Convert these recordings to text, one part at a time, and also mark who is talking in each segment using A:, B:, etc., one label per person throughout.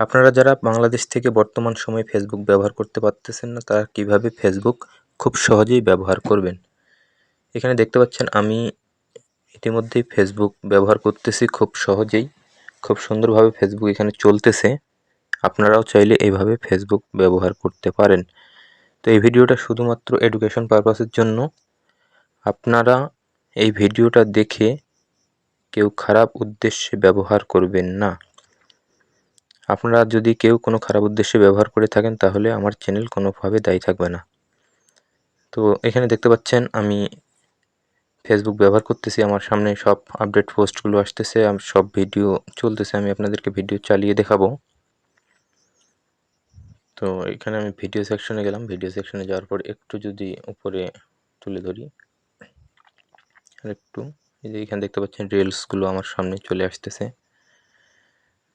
A: আপনারা যারা বাংলাদেশ থেকে বর্তমান সময়ে ফেসবুক ব্যবহার করতে পারতেছেন না, তারা কীভাবে ফেসবুক খুব সহজেই ব্যবহার করবেন? এখানে দেখতে পাচ্ছেন, আমি ইতিমধ্যেই ফেসবুক ব্যবহার করতেছি খুব সহজেই, খুব সুন্দরভাবে ফেসবুক এখানে চলতেছে। আপনারাও চাইলে এইভাবে ফেসবুক ব্যবহার করতে পারেন। তো এই ভিডিওটা শুধুমাত্র এডুকেশন পারপাসের জন্য। আপনারা এই ভিডিওটা দেখে কেউ খারাপ উদ্দেশ্যে ব্যবহার করবেন না। আপনারা যদি কেউ কোনো খারাপ উদ্দেশ্যে ব্যবহার করে থাকেন, তাহলে আমার চ্যানেল কোনোভাবে দায়ী থাকবে না। তো এখানে দেখতে পাচ্ছেন, আমি ফেসবুক ব্যবহার করতেছি, আমার সামনে সব আপডেট পোস্টগুলো আসতেছে সব ভিডিও চলতেছে, আমি আপনাদেরকে ভিডিও চালিয়ে দেখাবো। তো এখানে আমি ভিডিও সেকশনে গেলাম ভিডিও সেকশনে যাওয়ার পর একটু যদি উপরে তুলে ধরি আর একটু এই যে এখানে দেখতে পাচ্ছেন রিলসগুলো আমার সামনে চলে আসতেছে।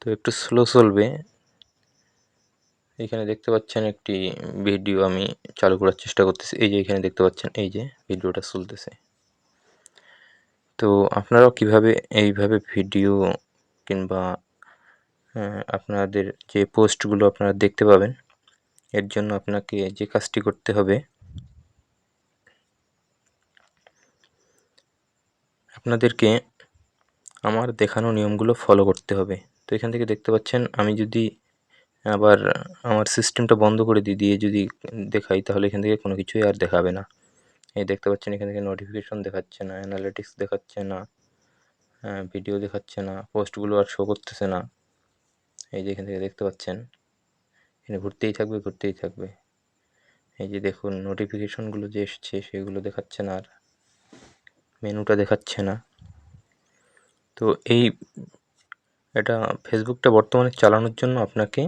A: তো একটু স্লো চলবে। এখানে দেখতে পাচ্ছেন একটি ভিডিও আমি চালু করার চেষ্টা করতেছি। এই যে এখানে দেখতে পাচ্ছেন, এই যে ভিডিওটা চলতেছে। তো আপনারাও কীভাবে এইভাবে ভিডিও কিংবা আপনাদের যে পোস্টগুলো আপনারা দেখতে পাবেন, এর জন্য আপনাকে যে কাজটি করতে হবে, আপনাদেরকে আমার দেখানো নিয়মগুলো ফলো করতে হবে। তো এখান থেকে দেখতে পাচ্ছেন, আমি যদি আবার আমার সিস্টেমটা বন্ধ করে দিই দিয়ে যদি দেখাই, তাহলে এখান থেকে কোনো কিছুই আর দেখাবে না। এই দেখতে পাচ্ছেন, এখান থেকে নোটিফিকেশন দেখাচ্ছে না অ্যানালিটিক্স দেখাচ্ছে না ভিডিও দেখাচ্ছে না পোস্টগুলো আর শো করতেছে না। এই যে এখান থেকে দেখতে পাচ্ছেন, এখানে ঘুরতেই থাকবে ঘুরতেই থাকবে। এই যে দেখুন নোটিফিকেশনগুলো যে এসছে, সেগুলো দেখাচ্ছে না আর মেনুটা দেখাচ্ছে না। তো এই এটা ফেসবুকটা বর্তমানে চালানোর জন্য আপনাকে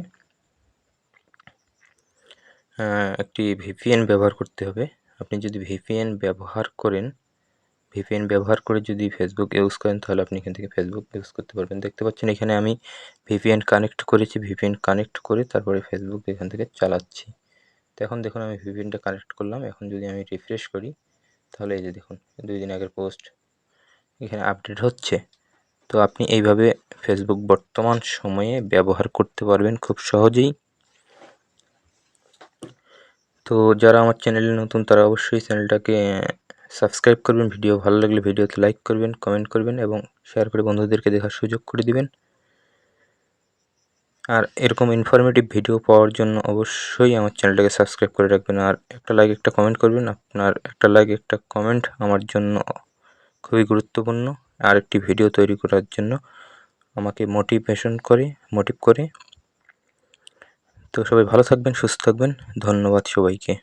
A: একটি ভিপিএন ব্যবহার করতে হবে। আপনি যদি ভিপিএন ব্যবহার করেন ভিপিএন ব্যবহার করে যদি ফেসবুক ইউজ করেন, তাহলে আপনি এখান থেকে ফেসবুক ইউজ করতে পারবেন। দেখতে পাচ্ছেন এখানে আমি ভিপিএন কানেক্ট করেছি ভিপিএন কানেক্ট করে তারপরে ফেসবুক এখান থেকে চালাচ্ছি। তো এখন দেখুন, আমি ভিপিএনটা কানেক্ট করলাম। এখন যদি আমি রিফ্রেশ করি, তাহলে এই যে দেখুন, দুই দিন আগের পোস্ট এখানে আপডেট হচ্ছে। তো আপনি এইভাবে ফেসবুক বর্তমান সময়ে ব্যবহার করতে পারবেন খুব সহজেই। তো যারা আমার চ্যানেলে নতুন, তারা অবশ্যই চ্যানেলটাকে সাবস্ক্রাইব করবেন। ভিডিও ভালো লাগলে ভিডিওতে লাইক করবেন কমেন্ট করবেন এবং শেয়ার করে বন্ধুদেরকে দেখার সুযোগ করে দিবেন। আর এরকম ইনফরমেটিভ ভিডিও পাওয়ার জন্য অবশ্যই আমার চ্যানেলটাকে সাবস্ক্রাইব করে রাখবেন। আর একটা লাইক একটা কমেন্ট করবেন। আপনার একটা লাইক একটা কমেন্ট আমার জন্য খুবই গুরুত্বপূর্ণ। আর একটি ভিডিও তৈরি করার জন্য আমাকে মোটিভেশন করে মোটিভ করে। তো সবাই ভালো থাকবেন সুস্থ থাকবেন। ধন্যবাদ সবাইকে।